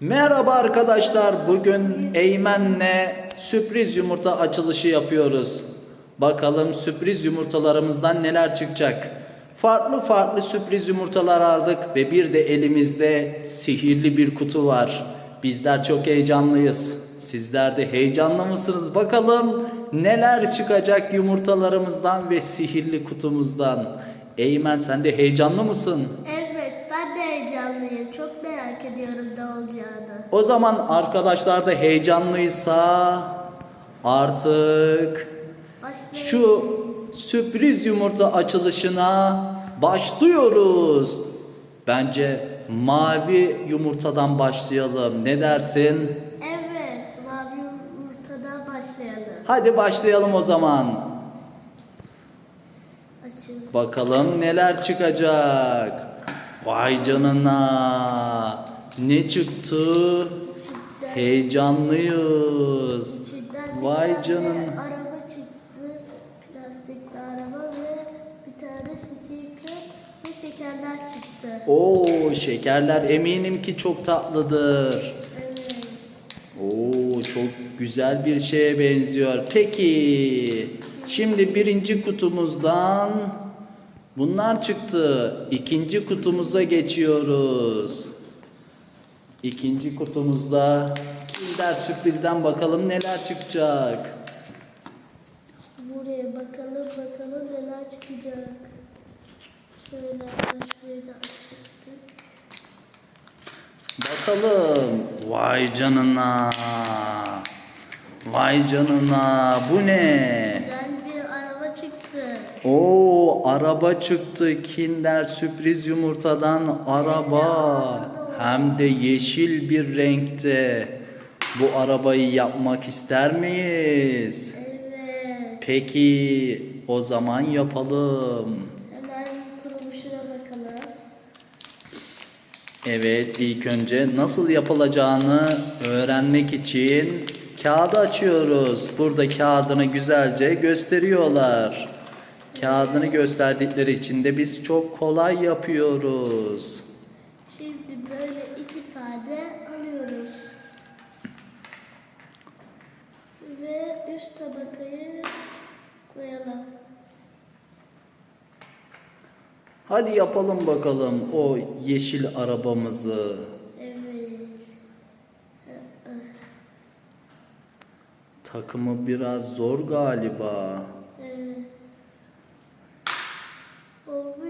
Merhaba arkadaşlar. Bugün Eymen'le sürpriz yumurta açılışı yapıyoruz. Bakalım sürpriz yumurtalarımızdan neler çıkacak. Farklı farklı sürpriz yumurtalar aldık ve bir de elimizde sihirli bir kutu var. Bizler çok heyecanlıyız. Sizler de heyecanlı mısınız? Bakalım neler çıkacak yumurtalarımızdan ve sihirli kutumuzdan. Eymen sen de heyecanlı mısın? Evet ben de heyecanlıyım. Çok merak ediyorum ne olacağını. O zaman arkadaşlar da heyecanlıysa artık Başlayalım. şu sürpriz yumurta açılışına başlıyoruz. Bence mavi yumurtadan başlayalım. Ne dersin? Evet mavi yumurtadan başlayalım. Hadi başlayalım o zaman. Açın. Bakalım neler çıkacak. Vay canına. Ne çıktı? Heyecanlıyız. Vay canına. araba çıktı. Plastikli araba ve bir tane sticker ve şekerler çıktı. Oo şekerler eminim ki çok tatlıdır. Evet. Oo çok güzel bir şeye benziyor. Peki şimdi birinci kutumuzdan bunlar çıktı. İkinci kutumuza geçiyoruz. İkinci kutumuzda Kinder sürprizden bakalım neler çıkacak. Buraya bakalım bakalım neler çıkacak. Şöyle açtık. Bakalım. Vay canına. Vay canına. Bu ne? Güzel bir araba çıktı. Oo araba çıktı Kinder sürpriz yumurtadan araba. Hem de yeşil bir renkte. Bu arabayı yapmak ister miyiz? Evet. Peki o zaman yapalım. Hemen kuruluşuna bakalım. Evet ilk önce nasıl yapılacağını öğrenmek için kağıdı açıyoruz. Burada kağıdını güzelce gösteriyorlar. Kağıdını gösterdikleri için de biz çok kolay yapıyoruz. Şimdi böyle iki tane alıyoruz. Ve üst tabakayı koyalım. Hadi yapalım bakalım o yeşil arabamızı. Evet. Takımı biraz zor galiba. Oh.